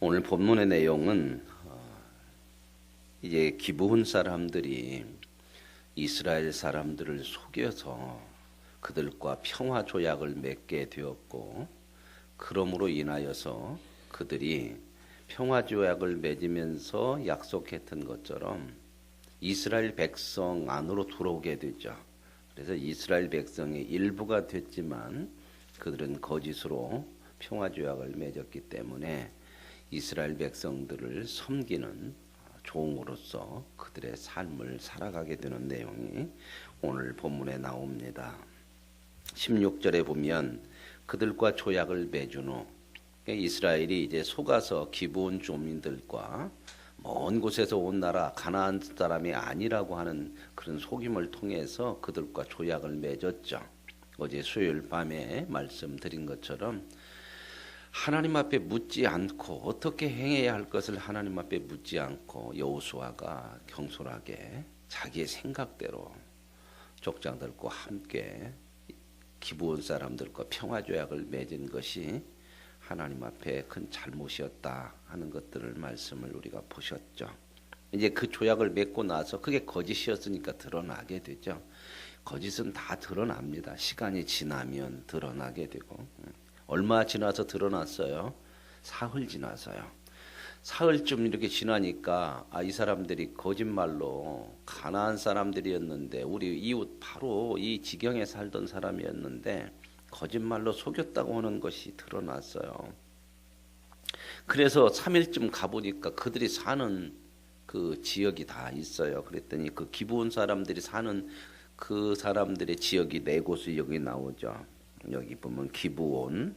오늘 본문의 내용은 어, 이제 기브온 사람들이 이스라엘 사람들을 속여서 그들과 평화 조약을 맺게 되었고 그러므로 인하여서 그들이 평화 조약을 맺으면서 약속했던 것처럼 이스라엘 백성 안으로 들어오게 되죠. 그래서 이스라엘 백성의 일부가 됐지만 그들은 거짓으로 평화 조약을 맺었기 때문에 이스라엘 백성들을 섬기는 종으로서 그들의 삶을 살아가게 되는 내용이 오늘 본문에 나옵니다. 16절에 보면 그들과 조약을 맺은 후 이스라엘이 이제 속아서 기브온 주민들과 먼 곳에서 온 나라 가나안 사람이 아니라고 하는 그런 속임을 통해서 그들과 조약을 맺었죠. 어제 수요일 밤에 말씀드린 것처럼 하나님 앞에 묻지 않고 어떻게 행해야 할 것을 하나님 앞에 묻지 않고 여호수아가 경솔하게 자기의 생각대로 족장들과 함께 기부온 사람들과 평화 조약을 맺은 것이 하나님 앞에 큰 잘못이었다 하는 것들을 말씀을 우리가 보셨죠. 이제 그 조약을 맺고 나서 그게 거짓이었으니까 드러나게 되죠. 거짓은 다 드러납니다. 시간이 지나면 드러나게 되고 얼마 지나서 드러났어요? 사흘 지나서요. 사흘쯤 이렇게 지나니까 아, 이 사람들이 거짓말로 가나안 사람들이었는데 우리 이웃 바로 이 지경에 살던 사람이었는데 거짓말로 속였다고 하는 것이 드러났어요. 그래서 3일쯤 가보니까 그들이 사는 그 지역이 다 있어요. 그랬더니 그 기부온 사람들이 사는 그 사람들의 지역이 네 곳이 여기 나오죠. 여기 보면 기부온,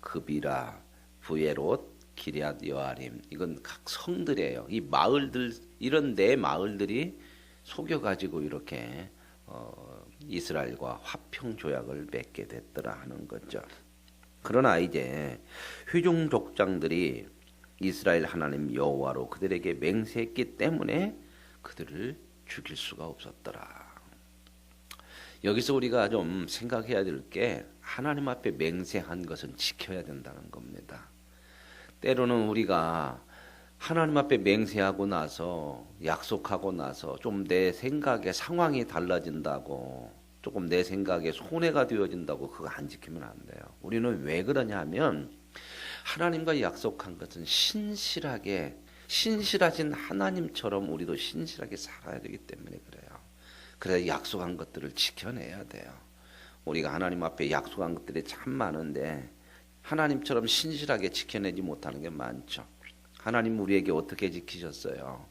급이라, 부에롯, 기리앗 여아림 이건 각 성들이에요. 이 마을들 이런 네 마을들이 속여 가지고 이렇게 어, 이스라엘과 화평 조약을 맺게 됐더라 하는 거죠. 그러나 이제 회중 족장들이 이스라엘 하나님 여호와로 그들에게 맹세했기 때문에 그들을 죽일 수가 없었더라. 여기서 우리가 좀 생각해야 될게 하나님 앞에 맹세한 것은 지켜야 된다는 겁니다. 때로는 우리가 하나님 앞에 맹세하고 나서 약속하고 나서 좀 내 생각에 상황이 달라진다고 조금 내 생각에 손해가 되어진다고 그거 안 지키면 안 돼요. 우리는 왜 그러냐면 하나님과 약속한 것은 신실하게 신실하신 하나님처럼 우리도 신실하게 살아야 되기 때문에 그래요. 그래서 약속한 것들을 지켜내야 돼요. 우리가 하나님 앞에 약속한 것들이 참 많은데 하나님처럼 신실하게 지켜내지 못하는 게 많죠. 하나님 우리에게 어떻게 지키셨어요?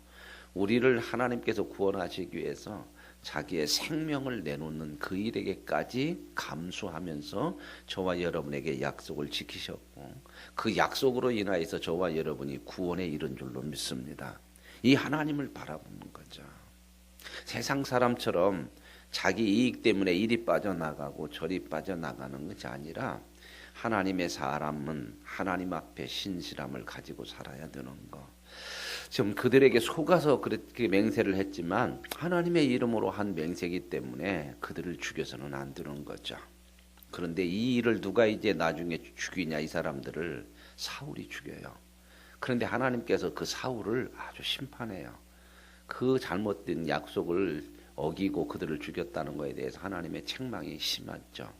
우리를 하나님께서 구원하시기 위해서 자기의 생명을 내놓는 그 일에게까지 감수하면서 저와 여러분에게 약속을 지키셨고 그 약속으로 인하여서 저와 여러분이 구원에 이른 줄로 믿습니다. 이 하나님을 바라보는 거죠. 세상 사람처럼 자기 이익 때문에 이리 빠져나가고 저리 빠져나가는 것이 아니라 하나님의 사람은 하나님 앞에 신실함을 가지고 살아야 되는 거. 지금 그들에게 속아서 그렇게 맹세를 했지만 하나님의 이름으로 한 맹세기 때문에 그들을 죽여서는 안 되는 거죠. 그런데 이 일을 누가 이제 나중에 죽이냐 이 사람들을 사울이 죽여요. 그런데 하나님께서 그 사울을 아주 심판해요. 그 잘못된 약속을 어기고 그들을 죽였다는 것에 대해서 하나님의 책망이 심했죠.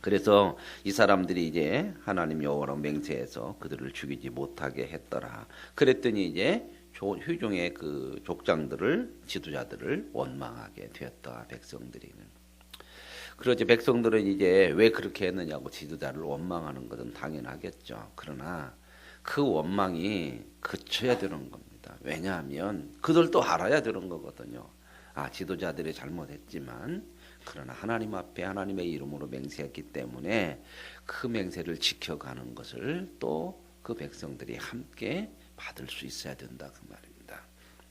그래서 이 사람들이 이제 하나님 여호와로 맹세해서 그들을 죽이지 못하게 했더라. 그랬더니 이제 휴종의 그 족장들을 지도자들을 원망하게 되었다. 백성들이는. 그러지 백성들은 이제 왜 그렇게 했느냐고 지도자를 원망하는 것은 당연하겠죠. 그러나 그 원망이 그쳐야 되는 겁니다. 왜냐하면 그들도 알아야 되는 거거든요. 아 지도자들이 잘못했지만 그러나 하나님 앞에 하나님의 이름으로 맹세했기 때문에 그 맹세를 지켜가는 것을 또 그 백성들이 함께 받을 수 있어야 된다 그 말입니다.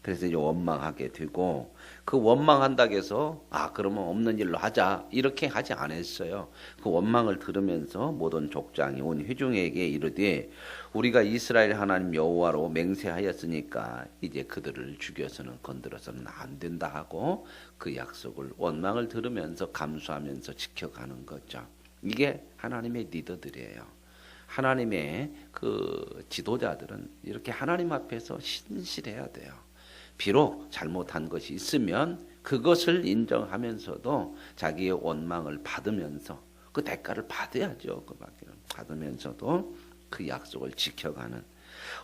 그래서 이제 원망하게 되고 그 원망한다고 해서 아 그러면 없는 일로 하자 이렇게 하지 않았어요. 그 원망을 들으면서 모든 족장이 온 회중에게 이르되 우리가 이스라엘 하나님 여호와로 맹세하였으니까 이제 그들을 죽여서는 건드려서는 안 된다 하고 그 약속을 원망을 들으면서 감수하면서 지켜가는 거죠. 이게 하나님의 리더들이에요. 하나님의 그 지도자들은 이렇게 하나님 앞에서 신실해야 돼요. 비록 잘못한 것이 있으면 그것을 인정하면서도 자기의 원망을 받으면서 그 대가를 받아야죠. 그 밖에는 받으면서도 그 약속을 지켜가는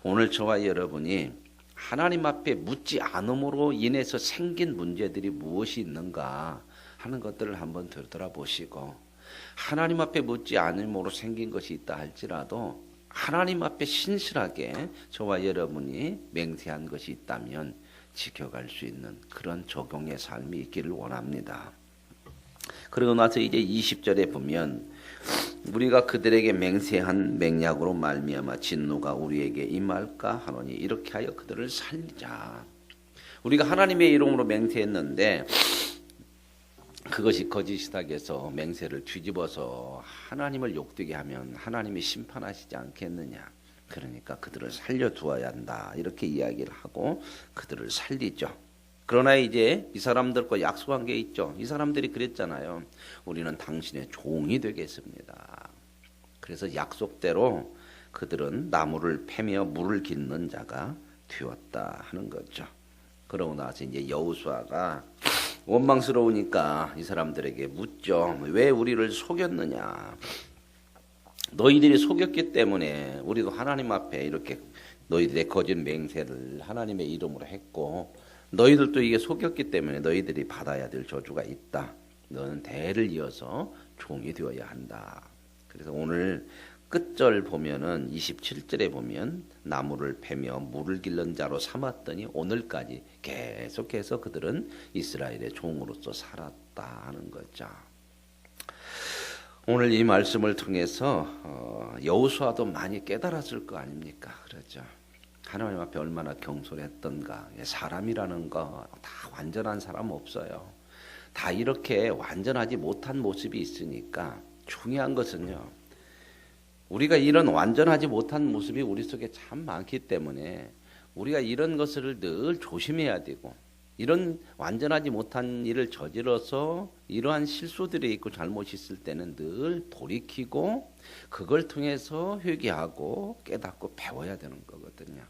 오늘 저와 여러분이 하나님 앞에 묻지 않음으로 인해서 생긴 문제들이 무엇이 있는가 하는 것들을 한번 되돌아보시고 하나님 앞에 묻지 않음으로 생긴 것이 있다 할지라도 하나님 앞에 신실하게 저와 여러분이 맹세한 것이 있다면 지켜갈 수 있는 그런 적용의 삶이 있기를 원합니다. 그러고 나서 이제 20절에 보면 우리가 그들에게 맹세한 맹약으로 말미암아 진노가 우리에게 임할까 하노니 이렇게 하여 그들을 살리자. 우리가 하나님의 이름으로 맹세했는데 그것이 거짓이다 해서 맹세를 뒤집어서 하나님을 욕되게 하면 하나님이 심판하시지 않겠느냐. 그러니까 그들을 살려두어야 한다. 이렇게 이야기를 하고 그들을 살리죠. 그러나 이제 이 사람들과 약속한 게 있죠. 이 사람들이 그랬잖아요. 우리는 당신의 종이 되겠습니다. 그래서 약속대로 그들은 나무를 패며 물을 깃는 자가 되었다 하는 거죠. 그러고 나서 이제 여우수아가 원망스러우니까 이 사람들에게 묻죠. 왜 우리를 속였느냐? 너희들이 속였기 때문에 우리도 하나님 앞에 이렇게 너희들의 거짓 맹세를 하나님의 이름으로 했고 너희들도 이게 속였기 때문에 너희들이 받아야 될 저주가 있다. 너는 대를 이어서 종이 되어야 한다. 그래서 오늘 끝절 보면은 27절에 보면 나무를 패며 물을 길른 자로 삼았더니 오늘까지 계속해서 그들은 이스라엘의 종으로서 살았다 하는 거죠. 오늘 이 말씀을 통해서 어, 여호수아도 많이 깨달았을 거 아닙니까? 그렇죠. 하나님 앞에 얼마나 경솔했던가. 사람이라는 거 다 완전한 사람 없어요. 다 이렇게 완전하지 못한 모습이 있으니까 중요한 것은요. 우리가 이런 완전하지 못한 모습이 우리 속에 참 많기 때문에 우리가 이런 것을 늘 조심해야 되고 이런 완전하지 못한 일을 저질러서 이러한 실수들이 있고 잘못이 있을 때는 늘 돌이키고 그걸 통해서 회개하고 깨닫고 배워야 되는 거거든요.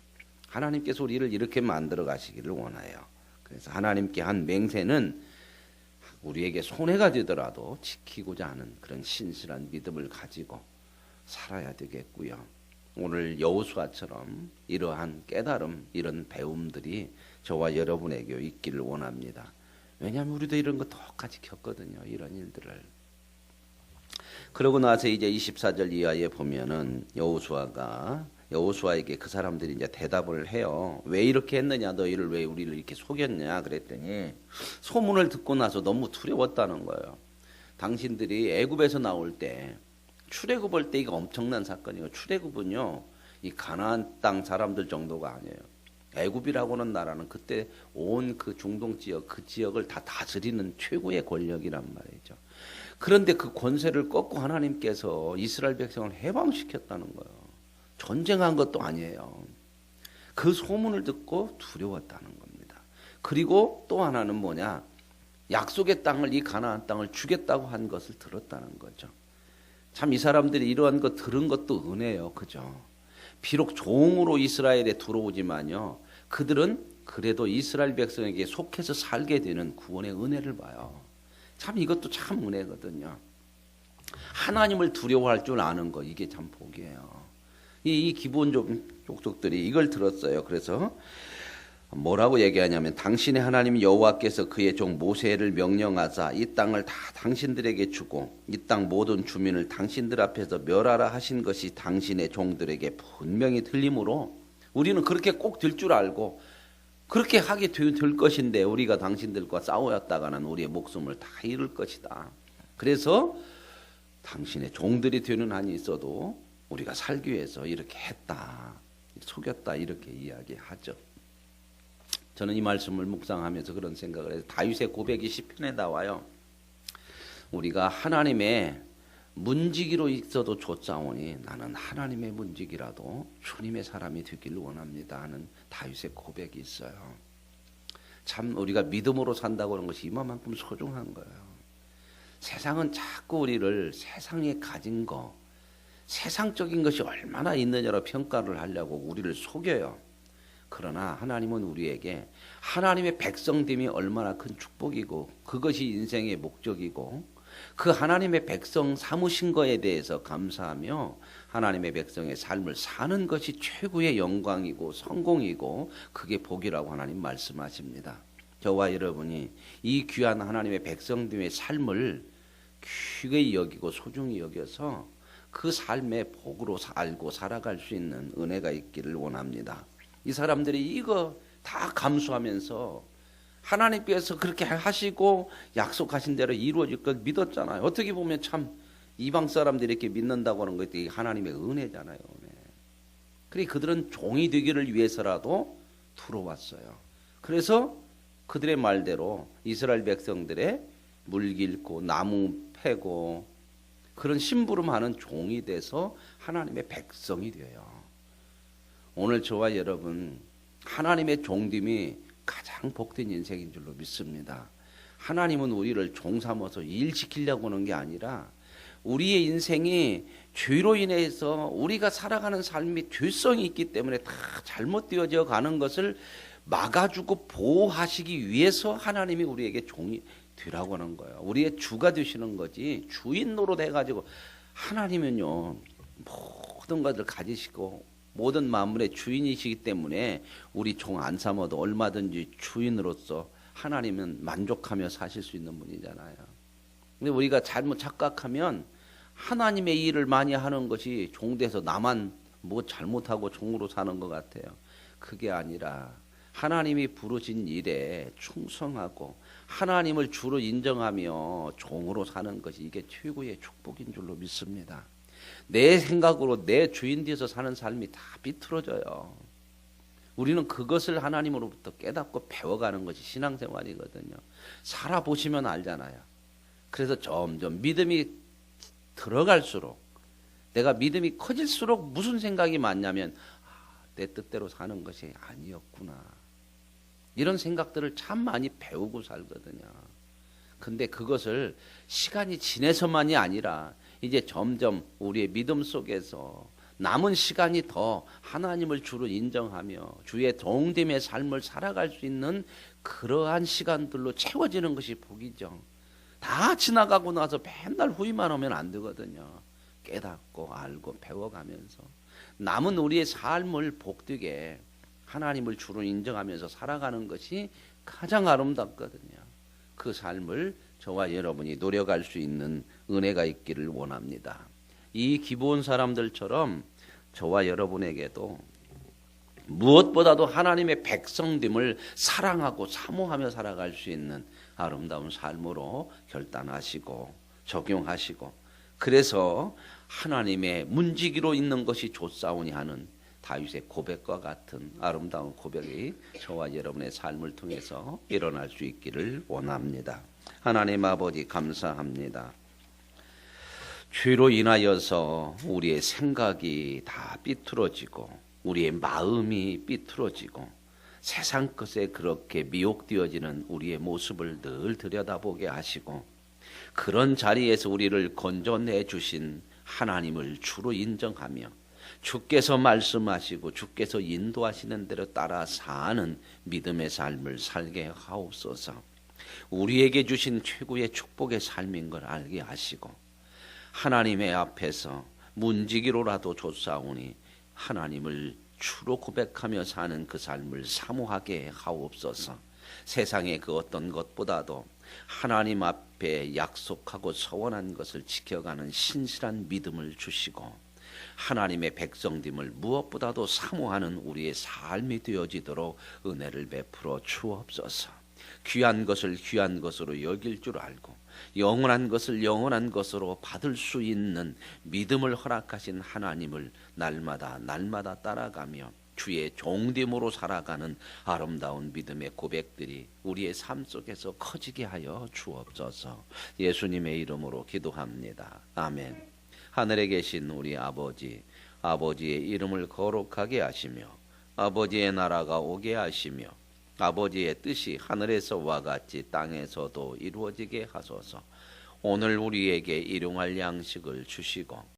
하나님께서 우리를 이렇게 만들어 가시기를 원해요. 그래서 하나님께 한 맹세는 우리에게 손해가 되더라도 지키고자 하는 그런 신실한 믿음을 가지고 살아야 되겠고요. 오늘 여호수아처럼 이러한 깨달음, 이런 배움들이 저와 여러분에게 있기를 원합니다. 왜냐하면 우리도 이런 거 똑같이 겪거든요. 이런 일들을. 그러고 나서 이제 24절 이하에 보면은 여호수아가 여호수아에게 그 사람들이 이제 대답을 해요. 왜 이렇게 했느냐? 너희를 왜 우리를 이렇게 속였냐? 그랬더니 소문을 듣고 나서 너무 두려웠다는 거예요. 당신들이 애굽에서 나올 때 출애굽할 때 이거 엄청난 사건이에요. 출애굽은요. 이 가나안 땅 사람들 정도가 아니에요. 애굽이라고는 나라는 그때 온 그 중동 지역 그 지역을 다 다스리는 최고의 권력이란 말이죠. 그런데 그 권세를 꺾고 하나님께서 이스라엘 백성을 해방시켰다는 거예요. 전쟁한 것도 아니에요. 그 소문을 듣고 두려웠다는 겁니다. 그리고 또 하나는 뭐냐? 약속의 땅을 이 가나안 땅을 주겠다고 한 것을 들었다는 거죠. 참 이 사람들이 이러한 거 들은 것도 은혜예요. 그죠? 비록 종으로 이스라엘에 들어오지만요. 그들은 그래도 이스라엘 백성에게 속해서 살게 되는 구원의 은혜를 봐요. 참 이것도 참 은혜거든요. 하나님을 두려워할 줄 아는 거 이게 참 복이에요. 이, 이 기본 족족들이 이걸 들었어요. 그래서 뭐라고 얘기하냐면 당신의 하나님 여호와께서 그의 종 모세를 명령하사 이 땅을 다 당신들에게 주고 이 땅 모든 주민을 당신들 앞에서 멸하라 하신 것이 당신의 종들에게 분명히 들림으로 우리는 그렇게 꼭 될 줄 알고 그렇게 하게 될 것인데 우리가 당신들과 싸우었다가는 우리의 목숨을 다 잃을 것이다. 그래서 당신의 종들이 되는 한이 있어도 우리가 살기 위해서 이렇게 했다. 속였다 이렇게 이야기하죠. 저는 이 말씀을 묵상하면서 그런 생각을 해서 다윗의 고백이 시편에 나와요. 우리가 하나님의 문지기로 있어도 좋사오니 나는 하나님의 문지기라도 주님의 사람이 되기를 원합니다 하는 다윗의 고백이 있어요. 참 우리가 믿음으로 산다고 하는 것이 이만큼 소중한 거예요. 세상은 자꾸 우리를 세상에 가진 거, 세상적인 것이 얼마나 있느냐로 평가를 하려고 우리를 속여요. 그러나 하나님은 우리에게 하나님의 백성됨이 얼마나 큰 축복이고 그것이 인생의 목적이고 그 하나님의 백성 삼으신 거에 대해서 감사하며 하나님의 백성의 삶을 사는 것이 최고의 영광이고 성공이고 그게 복이라고 하나님 말씀하십니다. 저와 여러분이 이 귀한 하나님의 백성됨의 삶을 귀히 여기고 소중히 여겨서 그 삶의 복으로 살고 살아갈 수 있는 은혜가 있기를 원합니다. 이 사람들이 이거 다 감수하면서 하나님께서 그렇게 하시고 약속하신 대로 이루어질 걸 믿었잖아요. 어떻게 보면 참 이방 사람들이 이렇게 믿는다고 하는 것이 하나님의 은혜잖아요. 은혜. 그래 그들은 종이 되기를 위해서라도 들어왔어요. 그래서 그들의 말대로 이스라엘 백성들의 물길고 나무 패고 그런 심부름하는 종이 돼서 하나님의 백성이 돼요. 오늘 저와 여러분 하나님의 종됨이 가장 복된 인생인 줄로 믿습니다. 하나님은 우리를 종 삼아서 일 시키려고 하는 게 아니라 우리의 인생이 죄로 인해서 우리가 살아가는 삶이 죄성이 있기 때문에 다 잘못되어져 가는 것을 막아주고 보호하시기 위해서 하나님이 우리에게 종이 되라고 하는 거예요. 우리의 주가 되시는 거지 주인 노릇 해가지고 하나님은요 모든 것을 가지시고 모든 만물의 주인이시기 때문에 우리 종 안 삼아도 얼마든지 주인으로서 하나님은 만족하며 사실 수 있는 분이잖아요. 근데 우리가 잘못 착각하면 하나님의 일을 많이 하는 것이 종돼서 나만 뭐 잘못하고 종으로 사는 것 같아요. 그게 아니라 하나님이 부르신 일에 충성하고 하나님을 주로 인정하며 종으로 사는 것이 이게 최고의 축복인 줄로 믿습니다. 내 생각으로 내 주인 뒤에서 사는 삶이 다 비틀어져요. 우리는 그것을 하나님으로부터 깨닫고 배워가는 것이 신앙생활이거든요. 살아보시면 알잖아요. 그래서 점점 믿음이 들어갈수록 내가 믿음이 커질수록 무슨 생각이 많냐면 아, 내 뜻대로 사는 것이 아니었구나. 이런 생각들을 참 많이 배우고 살거든요. 근데 그것을 시간이 지내서만이 아니라 이제 점점 우리의 믿음 속에서 남은 시간이 더 하나님을 주로 인정하며 주의 동됨의 삶을 살아갈 수 있는 그러한 시간들로 채워지는 것이 복이죠. 다 지나가고 나서 맨날 후회만 하면 안 되거든요. 깨닫고 알고 배워가면서 남은 우리의 삶을 복되게 하나님을 주로 인정하면서 살아가는 것이 가장 아름답거든요. 그 삶을 저와 여러분이 노력할 수 있는 은혜가 있기를 원합니다. 이 기본 사람들처럼 저와 여러분에게도 무엇보다도 하나님의 백성됨을 사랑하고 사모하며 살아갈 수 있는 아름다운 삶으로 결단하시고 적용하시고 그래서 하나님의 문지기로 있는 것이 좋사오니 하는 다윗의 고백과 같은 아름다운 고백이 저와 여러분의 삶을 통해서 일어날 수 있기를 원합니다. 하나님 아버지 감사합니다. 죄로 인하여서 우리의 생각이 다 삐뚤어지고 우리의 마음이 삐뚤어지고 세상 것에 그렇게 미혹되어지는 우리의 모습을 늘 들여다보게 하시고 그런 자리에서 우리를 건져내 주신 하나님을 주로 인정하며 주께서 말씀하시고 주께서 인도하시는 대로 따라 사는 믿음의 삶을 살게 하옵소서. 우리에게 주신 최고의 축복의 삶인 걸 알게 하시고 하나님의 앞에서 문지기로라도 조사오니 하나님을 주로 고백하며 사는 그 삶을 사모하게 하옵소서. 세상의 그 어떤 것보다도 하나님 앞에 약속하고 서원한 것을 지켜가는 신실한 믿음을 주시고 하나님의 백성됨을 무엇보다도 사모하는 우리의 삶이 되어지도록 은혜를 베풀어 주옵소서. 귀한 것을 귀한 것으로 여길 줄 알고 영원한 것을 영원한 것으로 받을 수 있는 믿음을 허락하신 하나님을 날마다 날마다 따라가며 주의 종됨으로 살아가는 아름다운 믿음의 고백들이 우리의 삶 속에서 커지게 하여 주옵소서. 예수님의 이름으로 기도합니다. 아멘. 하늘에 계신 우리 아버지, 아버지의 이름을 거룩하게 하시며 아버지의 나라가 오게 하시며 아버지의 뜻이 하늘에서와 같이 땅에서도 이루어지게 하소서. 오늘 우리에게 일용할 양식을 주시고